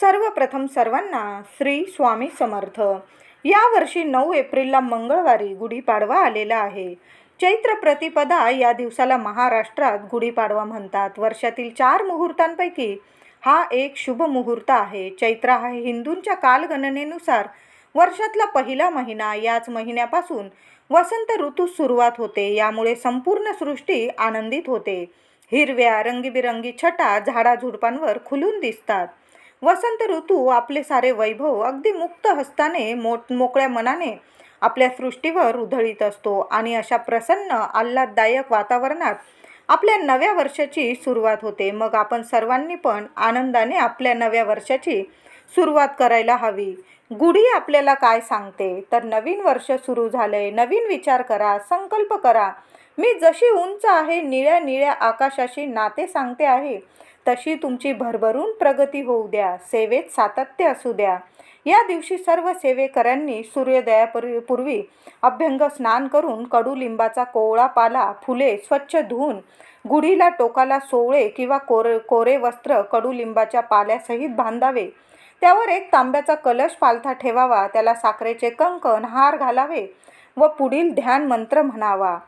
सर्वप्रथम सर्वांना श्री स्वामी समर्थ. यावर्षी नऊ एप्रिलला मंगळवारी गुढीपाडवा आलेला आहे. चैत्र प्रतिपदा या दिवसाला महाराष्ट्रात गुढीपाडवा म्हणतात. वर्षातील चार मुहूर्तांपैकी हा एक शुभ मुहूर्त आहे. चैत्र हा हिंदूंच्या कालगणनेनुसार वर्षातला पहिला महिना. याच महिन्यापासून वसंत ऋतू सुरुवात होते. यामुळे संपूर्ण सृष्टी आनंदित होते. हिरव्या रंगीबिरंगी छटा झाडाझुडपांवर खुलून दिसतात. वसंत ऋतू आपले सारे वैभव अगदी मुक्त हस्ताने मोठ मोकळ्या मनाने आपल्या सृष्टीवर उधळीत असतो आणि अशा प्रसन्न आल्हाददायक वातावरणात आपल्या नव्या वर्षाची सुरुवात होते. मग आपण सर्वांनी पण आनंदाने आपल्या नव्या वर्षाची सुरुवात करायला हवी. गुढी आपल्याला काय सांगते? तर नवीन वर्ष सुरू झालंय. नवीन विचार करा संकल्प करा. मी जशी उंच आहे निळ्या निळ्या आकाशाशी नाते सांगते आहे. तशी तुमची भरभरून प्रगती होऊ द्या सेवेत सातत्य असू द्या. या दिवशी सर्व सेवेकऱ्यांनी सूर्योदयापूर्वी पूर्वी अभ्यंग स्नान करून कडुलिंबाचा कोवळा पाला फुले स्वच्छ धुवून गुढीला टोकाला सोवळे किंवा कोरे कोरे वस्त्र कडुलिंबाच्या पाल्यासहित बांधावे. त्यावर एक तांब्याचा कलश पालथा ठेवावा त्याला साखरेचे कंकण हार घालावे व पुढील ध्यान मंत्र म्हणावा.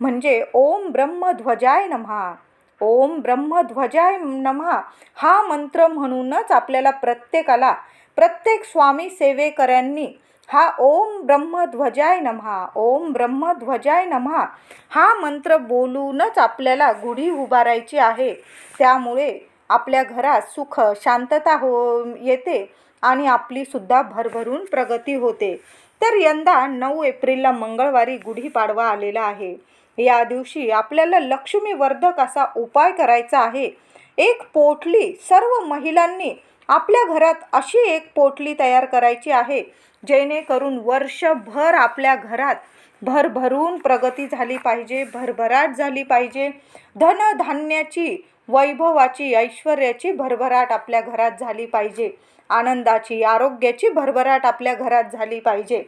म्हणजे ओम ब्रह्मध्वजाय नमहा. ओम ब्रह्मध्वजाय नमहा हा मंत्र म्हणूनच आपल्याला प्रत्येकाला प्रत्येक स्वामी सेवेकऱ्यांनी हा ओम ब्रह्मध्वजाय नमहा ओम ब्रह्मध्वजाय नमहा हा मंत्र बोलूनच आपल्याला गुढी उभारायची आहे. त्यामुळे आपल्या घरात सुख शांतता हो येते आणि आपलीसुद्धा भरभरून प्रगती होते. तर यंदा नऊ एप्रिलला मंगळवारी गुढीपाडवा आलेला आहे. या दिवशी आपल्याला लक्ष्मीवर्धक असा उपाय करायचा आहे. एक पोटली सर्व महिलांनी आपल्या घरात अशी एक पोटली तयार करायची आहे जेणेकरून वर्षभर आपल्या घरात भरभरून प्रगती झाली पाहिजे भरभराट झाली पाहिजे. धनधान्याची वैभवाची ऐश्वर्याची भरभराट आपल्या घरात झाली पाहिजे. आनंदाची आरोग्याची भरभराट आपल्या घरात झाली पाहिजे.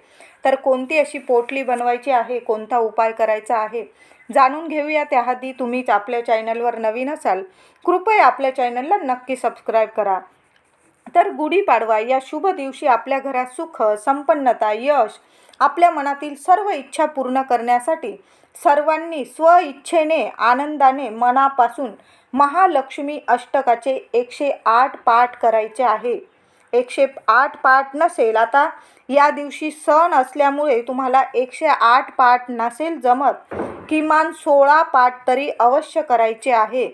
तर कोणती अशी पोटली बनवायची आहे? कोणता उपाय करायचा आहे? जाणून घेऊया त्याआधी तुम्हीच आपल्या चॅनलवर नवीन असाल कृपया आपल्या चॅनलला नक्की सबस्क्राईब करा. तर गुढीपाडवा या शुभ दिवशी आपल्या घरात सुख संपन्नता यश आपल्या मनातील सर्व इच्छा पूर्ण करण्यासाठी सर्वांनी स्वइच्छेने आनंदाने मनापासून महालक्ष्मी अष्टकाचे एकशे आठ पाठ करायचे आहे. एकशे आठ पाठ नसेल. आता या दिवशी सण असल्यामुळे तुम्हाला एकशे आठ पाठ नसेल जमत. किमान सोळा पाठ तरी अवश्य करायचे आहे.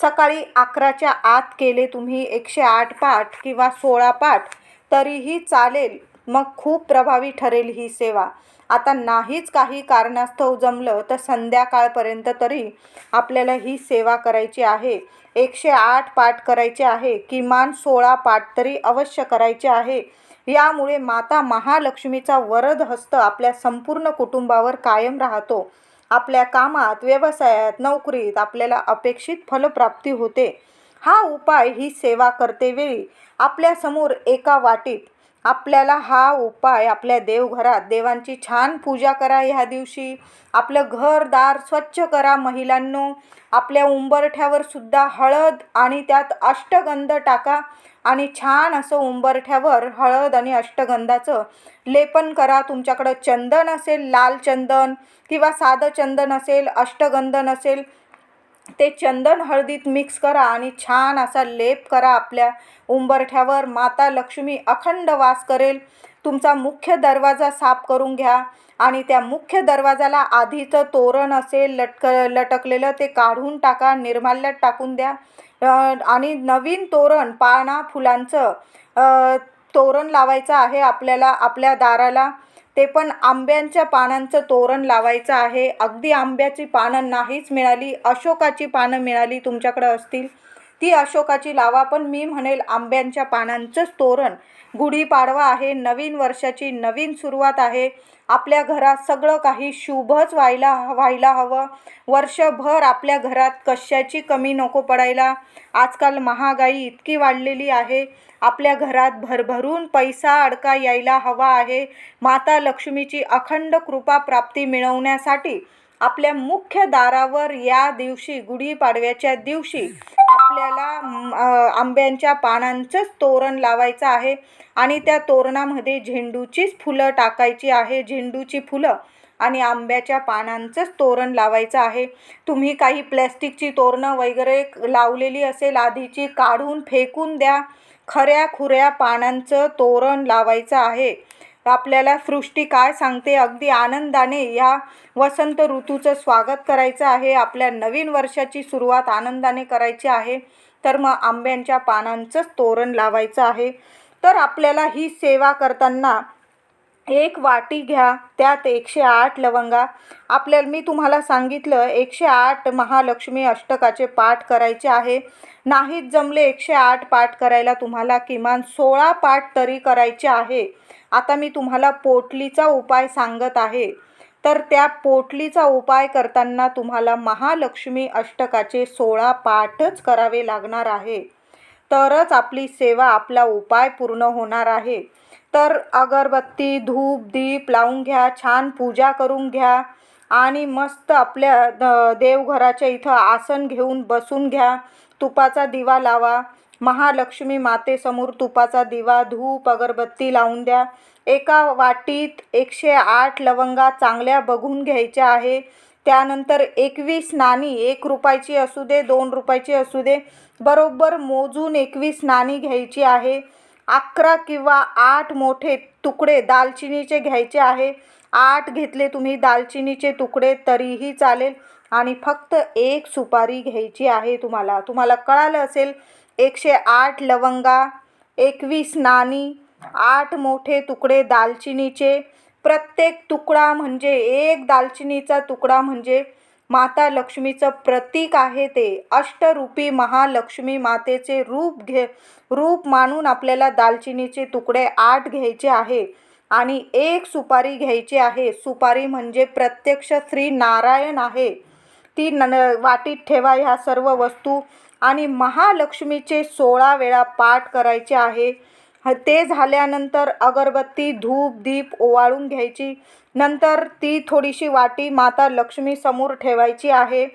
सकाळी अकराच्या आत केले तुम्ही एकशे आठ पाठ किंवा सोळा पाठ तरीही चालेल. मग खूप प्रभावी ठरेल ही सेवा. आता नाहीच काही कारणास्तव जमलं तर संध्याकाळपर्यंत तरी आपल्याला ही सेवा करायची आहे. एकशे आठ पाठ करायचे आहे. किमान सोळा पाठ तरी अवश्य करायचे आहे. यामुळे माता महालक्ष्मीचा वरद हस्त आपल्या संपूर्ण कुटुंबावर कायम राहतो. आपल्या कामात व्यवसायात नोकरीत आपल्याला अपेक्षित फलप्राप्ती होते. हा उपाय ही सेवा करतेवेळी आपल्यासमोर एका वाटीत आपल्याला हा उपाय आपल्या देवघरात देवांची छान पूजा करा ह्या दिवशी. आपलं घरदार स्वच्छ करा महिलांनो. आपल्या उंबरठ्यावर सुद्धा हळद आणि त्यात अष्टगंध टाका आणि छान असं उंबरठ्यावर हळद आणि अष्टगंधाचं लेपन करा. तुमच्याकडं चंदन असेल लाल चंदन किंवा साधं चंदन असेल अष्टगंध नसेल ते चंदन हळदीत मिक्स करा आणि छान असा लेप करा आपल्या उंबरठ्यावर. माता लक्ष्मी अखंड वास करेल. तुमचा मुख्य दरवाजा साफ करून घ्या आणि त्या मुख्य दरवाजाला आधीचं तोरण असेल लटक लटकलेलं ते काढून टाका निर्माल्यात टाकून द्या. आणि नवीन तोरण पाना फुलांचं तोरण लावायचं आहे आपल्याला आपल्या दाराला. ते पण आंब्यांच्या पानांचं तोरण लावायचं आहे. अगदी आंब्याची पानं नाहीच मिळाली. अशोकाची पानं मिळाली तुमच्याकडं असतील. ती अशोकाची लावा पण मी म्हणेल आंब्यांच्या पानांचंच तोरण. गुढीपाडवा आहे. नवीन वर्षाची नवीन सुरुवात आहे. आपल्या घरात सगळं काही शुभच व्हायला व्हायला हवं. वर्षभर आपल्या घरात कशाची कमी नको पडायला. आजकाल महागाई इतकी वाढलेली आहे. आपल्या घरात भरभरून पैसा अडका यायला हवा आहे. माता लक्ष्मीची अखंड कृपा प्राप्ती मिळवण्यासाठी आपल्या मुख्य दारावर या दिवशी गुढीपाडव्याच्या दिवशी आपल्याला आंब्यांच्या पानांचंच तोरण लावायचं आहे आणि त्या तोरणामध्ये झेंडूचीच फुलं टाकायची आहे झेंडूची फुलं आणि आंब्याच्या पानांचंच तोरण लावायचं आहे. तुम्ही काही प्लॅस्टिकची तोरणं वगैरे लावलेली असेल आधीची काढून फेकून द्या. खऱ्या खुऱ्या पानांचं तोरण लावायचं आहे. आपल्याला सृष्टी काय सांगते? अगदी आनंदाने या वसंत ऋतूचं स्वागत करायचं आहे. आपल्या नवीन वर्षाची सुरुवात आनंदाने करायची आहे. तर मग आंब्यांच्या पानांचंच तोरण लावायचं आहे. तर आपल्याला ही सेवा करताना एक वाटी घ्या. त्यात एकशे आठ लवंगा. आपल्याला मी तुम्हाला सांगितलं एकशे आठ महालक्ष्मी अष्टकाचे पाठ करायचे आहे. नाहीत जमले एकशे आठ पाठ करायला तुम्हाला किमान सोळा पाठ तरी करायचे आहे. आता मी तुम्हाला पोटलीचा उपाय सांगत आहे. तर त्या पोटलीचा उपाय करताना तुम्हाला महालक्ष्मी अष्टकाचे सोळा पाठच करावे लागणार आहे. तरच आपली सेवा आपला उपाय पूर्ण होणार आहे. तर अगरबत्ती धूप दीप लावून घ्या छान पूजा करून घ्या आणि मस्त आपल्या द देवघराच्या इथं आसन घेऊन बसून घ्या. तुपाचा दिवा लावा. महालक्ष्मी मातेसमोर तुपाचा दिवा धूप अगरबत्ती लावून द्या. एका वाटीत एकशे आठ लवंगा चांगल्या बघून घ्यायच्या आहे. त्यानंतर एकवीस नाणी एक रुपयाची असू दे दोन रुपयाची असू दे बरोबर मोजून एकवीस नाणी घ्यायची आहे. अकरा किंवा आठ मोठे तुकडे दालचिनीचे घ्यायचे आहे. आठ घेतले तुम्ही दालचिनीचे तुकडे तरीही चालेल. आणि फक्त एक सुपारी घ्यायची आहे तुम्हाला. तुम्हाला कळालं असेल एकशे आठ लवंगा एकवीस नाणी आठ मोठे तुकडे दालचिनीचे. प्रत्येक तुकडा म्हणजे एक दालचिनीचा तुकडा म्हणजे माता लक्ष्मीचं प्रतीक आहे ते. अष्टरूपी महालक्ष्मी मातेचे रूप घे रूप मानून आपल्याला दालचिनीचे तुकडे आठ घ्यायचे आहे आणि एक सुपारी घ्यायची आहे. सुपारी म्हणजे प्रत्यक्ष श्री नारायण आहे. ती न वाटीत ठेवा ह्या सर्व वस्तू. आणि महालक्ष्मीचे सोळा वेळा पाठ करायचे आहे. ते झाल्यानंतर अगरबत्ती धूप दीप ओवाळून घ्यायची. नंतर ती थोडीशी वाटी माता लक्ष्मी समोर ठेवायची आहे.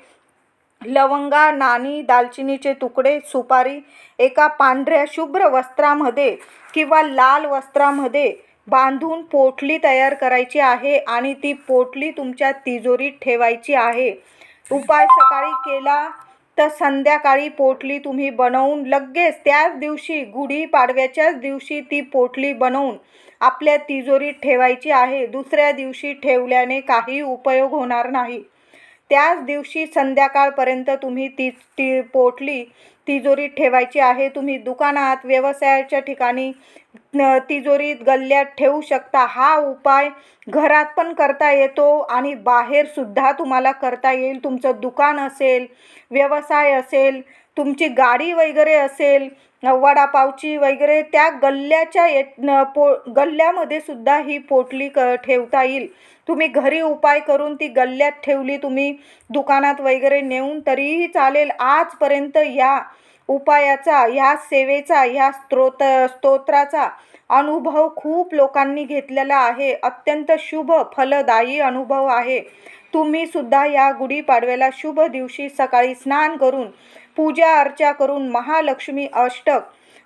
लवंगा नाणी दालचिनीचे तुकडे सुपारी एका पांढऱ्या शुभ्र वस्त्रामध्ये किंवा लाल वस्त्रामध्ये बांधून पोटली तयार करायची आहे आणि ती पोटली तुमच्या तिजोरीत ठेवायची आहे. उपाय सकाळी केला तर संध्याकाळी पोटली तुम्ही बनवून लगेच त्याच दिवशी गुढीपाडव्याच्याच दिवशी ती पोटली बनवून आपल्या तिजोरीत ठेवायची आहे. दुसऱ्या दिवशी ठेवल्याने काही उपयोग होणार नाही. त्याच दिवशी संध्याकाळपर्यंत तुम्ही ती ती पोटली तिजोरीत ठेवायची आहे. तुम्ही दुकानात व्यवसायाच्या ठिकाणी तिजोरीत गल्ल्यात ठेवू शकता. हा उपाय घरात पण करता येतो आणि बाहेरसुद्धा तुम्हाला करता येईल. तुमचं दुकान असेल व्यवसाय असेल तुमची गाडी वगैरे असेल वडापावची वगैरे त्या गल्ल्याच्या ये पो गल्ल्यामध्ये सुद्धा ही पोटली क ठेवता येईल. तुम्ही घरी उपाय करून ती गल्ल्यात ठेवली तुम्ही दुकानात वगैरे नेऊन तरीही चालेल. आजपर्यंत या उपायाचा ह्या सेवेचा ह्या स्त्रोत स्तोत्राचा अनुभव खूप लोकांनी घेतलेला आहे. अत्यंत शुभ फलदायी अनुभव आहे. तुम्ही सुद्धा या गुढीपाडव्याला शुभ दिवशी सकाळी स्नान करून पूजा अर्चा करून महालक्ष्मी अष्टक.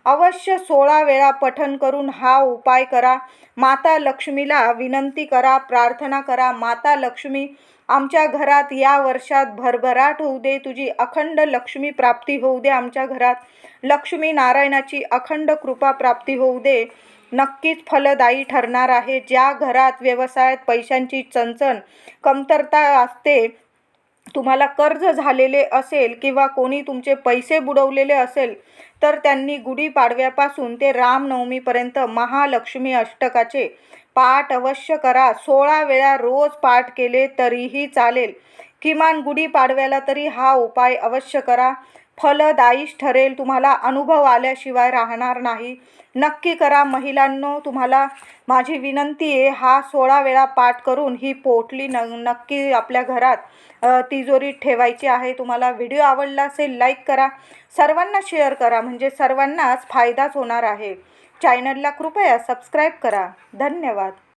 अवश्य सोळा वेळा पठन करून हा उपाय करा. माता लक्ष्मीला विनंती करा प्रार्थना करा. माता लक्ष्मी आमच्या घरात या वर्षात भरभराट होऊ दे. तुझी अखंड लक्ष्मी प्राप्ती होऊ दे आमच्या घरात. लक्ष्मी नारायणाची अखंड कृपा प्राप्ती होऊ दे. नक्कीच फलदायी ठरणार आहे. ज्या घरात व्यवसायात पैशांची चणचण कमतरता असते तुम्हाला कर्ज झालेले असेल किंवा कोणी तुमचे पैसे बुडवलेले असेल तर त्यांनी गुढीपाडव्यापासून ते रामनवमीपर्यंत महालक्ष्मी अष्टकाचे पाठ अवश्य करा. सोळा वेळा रोज पाठ केले तरीही चालेल. किमान गुढीपाडव्याला तरी हा उपाय अवश्य करा. फलदायी ठरेल. तुम्हाला अनुभव आल्याशिवाय राहणार नाही. नक्की करा. महिलांनो तुम्हाला माझी विनंती आहे हा सोळा वेळा पाठ करून ही पोटली न नक्की आपल्या घरात तिजोरीत ठेवायची आहे. तुम्हाला व्हिडिओ आवडला असेल लाईक करा. सर्वांना शेअर करा. म्हणजे सर्वांनाच फायदाच होणार आहे. चॅनलला कृपया सबस्क्राईब करा. धन्यवाद.